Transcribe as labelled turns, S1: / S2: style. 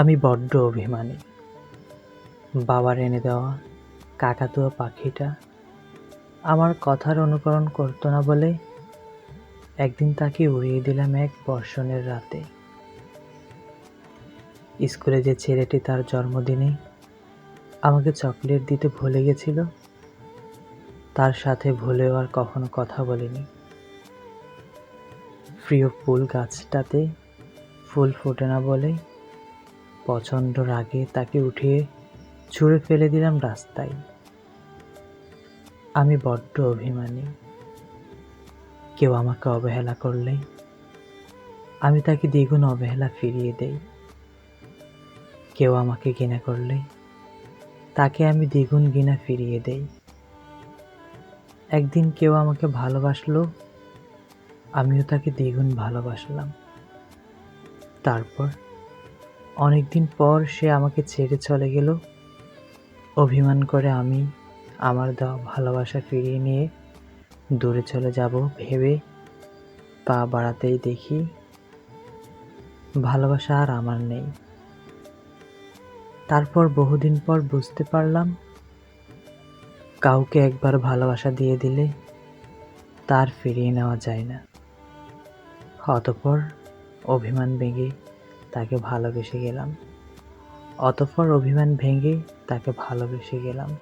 S1: আমি বড্ড অভিমানী। বাবার এনে দেওয়া কাকাতুয়া পাখিটা আমার কথার অনুকরণ করতো না বলে একদিন তাকে উড়িয়ে দিলাম এক বর্ষণের রাতে। স্কুলে যে ছেলেটি তার জন্মদিনে আমাকে চকলেট দিতে ভুলে গেছিল, তার সাথে ভুলেও আর কখনো কথা বলিনি। প্রিয় ফুল গাছটাতে ফুল ফোটে না বলে প্রচণ্ড রাগে তাকে উঠিয়ে ছুঁড়ে ফেলে দিলাম রাস্তায়। আমি বড্ড অভিমানী। কেউ আমাকে অবহেলা করলে আমি তাকে দ্বিগুণ অবহেলা ফিরিয়ে দেই। কেউ আমাকে ঘৃণা করলে তাকে আমি দ্বিগুণ ঘৃণা ফিরিয়ে দেই। একদিন কেউ আমাকে ভালোবাসলো, আমিও তাকে দ্বিগুণ ভালোবাসলাম। তারপর অনেকদিন পর সে আমাকে ছেড়ে চলে গেল। অভিমান করে আমি আমার দেওয়া ভালোবাসা ফিরিয়ে নিয়ে দূরে চলে যাব ভেবে পা বাড়াতেই দেখি ভালোবাসা আর আমার নেই। তারপর বহুদিন পর বুঝতে পারলাম কাউকে একবার ভালোবাসা দিয়ে দিলে তার ফিরিয়ে নেওয়া যায় না। অতপর অভিমান ভেঙে তাকে ভালোবেসে গেলাম। অতঃপর অভিমান ভেঙে তাকে ভালোবেসে গেলাম।